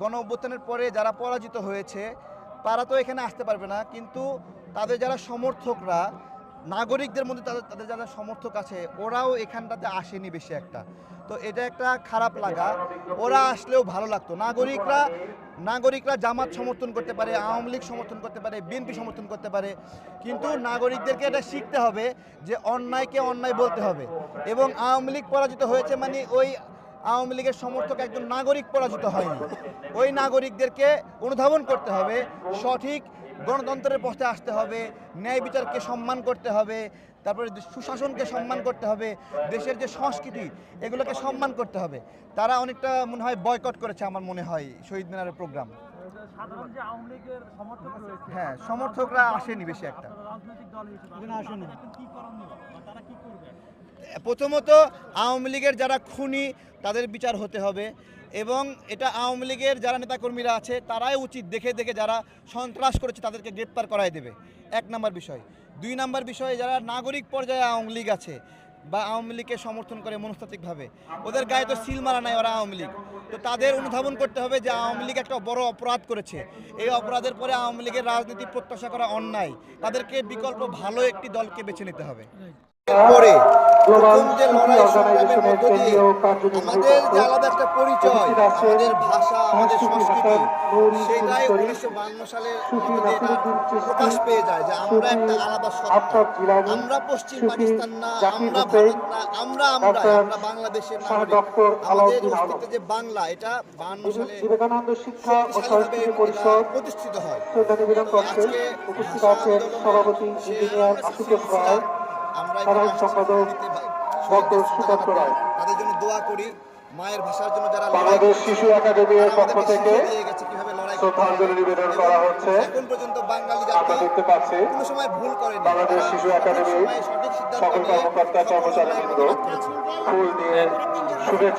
গণ অভ্যুত্থানের পরে যারা পরাজিত হয়েছে, তারা তো এখানে আসতে পারবে না। কিন্তু তাদের যারা সমর্থকরা, নাগরিকদের মধ্যে তাদের তাদের যারা সমর্থক আছে, ওরাও এখানটাতে আসেনি বেশি একটা। তো এটা একটা খারাপ লাগা। ওরা আসলেও ভালো লাগতো। নাগরিকরা নাগরিকরা জামাত সমর্থন করতে পারে, আওয়ামী লীগ সমর্থন করতে পারে, বিএনপি সমর্থন করতে পারে। কিন্তু নাগরিকদেরকে এটা শিখতে হবে যে অন্যায়কে অন্যায় বলতে হবে। এবং আওয়ামী লীগ পরাজিত হয়েছে মানে ওই আওয়ামী লীগের সমর্থক একজন নাগরিক পরাজিত হয়নি। ওই নাগরিকদেরকে অনুধাবন করতে হবে সঠিক গণতন্ত্রের পথে আসতে হবে ন্যায় বিচারকে সম্মান করতে হবে তারপরে সুশাসনকে সম্মান করতে হবে দেশের যে সংস্কৃতি এগুলোকে সম্মান করতে হবে। তারা অনেকটা মনে হয় বয়কট করেছে আমার মনে হয় শহীদ মিনারের প্রোগ্রাম। সাধারণ যে আওয়ামী লীগের হ্যাঁ সমর্থকরা আসেনি বেশি একটা। আসেনি। প্রথমত আওয়ামী লীগের যারা খুনি, তাদের বিচার হতে হবে এবং এটা আওয়ামী লীগের যারা নেতাকর্মীরা আছে, তারাই উচিত দেখে দেখে যারা সন্ত্রাস করেছে, তাদেরকে গ্রেপ্তার করাই দেবে। এক নম্বর বিষয়। দুই নম্বর বিষয়ে, যারা নাগরিক পর্যায়ে আওয়ামী লীগ আছে বা আওয়ামী লীগকে সমর্থন করে মনস্তাত্ত্বিকভাবে, ওদের গায়ে তো সিল মারা নাই ওরা আওয়ামী লীগ। তো তাদের অনুধাবন করতে হবে যে আওয়ামী লীগ একটা বড় অপরাধ করেছে। এই অপরাধের পরে আওয়ামী লীগের রাজনীতি প্রত্যাশা করা অন্যায়। তাদেরকে বিকল্প ভালো একটি দলকে বেছে নিতে হবে। পরে প্রথম যে লড়াই সংগ্রামের মধ্য দিয়ে আমাদের যে আলাদা একটা পরিচয় আমাদের ভাষা আমাদের সংস্কৃতি সেটাই উনিশশো বান্ন সালের প্রকাশ পেয়ে যায় যে আমরা একটা আলাদা সত্তা। আমরা পশ্চিম পাকিস্তান না আমরা ভারত না আমরা আমরা আমরা বাংলাদেশের আমাদের অস্তিত্বে যে বাংলা এটা বান্ন সালে বিবেকানন্দ শিক্ষা ও সংস্কৃতি পরিষদ প্রতিষ্ঠিত হয়। শ্রদ্ধা উপস্থিত আছেন সভাপতি ইঞ্জিনিয়ার আশুতোষ রায়। সাধারণ সম্পাদক দিতে পারি। ডক্টর সুকান্ত রায়। তাদের জন্য দোয়া করি মায়ের ভাষার জন্য যারা বাংলাদেশ শিশু একাডেমির পক্ষ থেকে শ্রদ্ধাঞ্জলি নিবেদন করা হচ্ছে এখন পর্যন্ত জাতি দেখতে পাচ্ছি কোনো সময় ভুল করে বাংলাদেশ শিশু সকল কর্মকর্তা। ফুল দিয়ে শুভেচ্ছা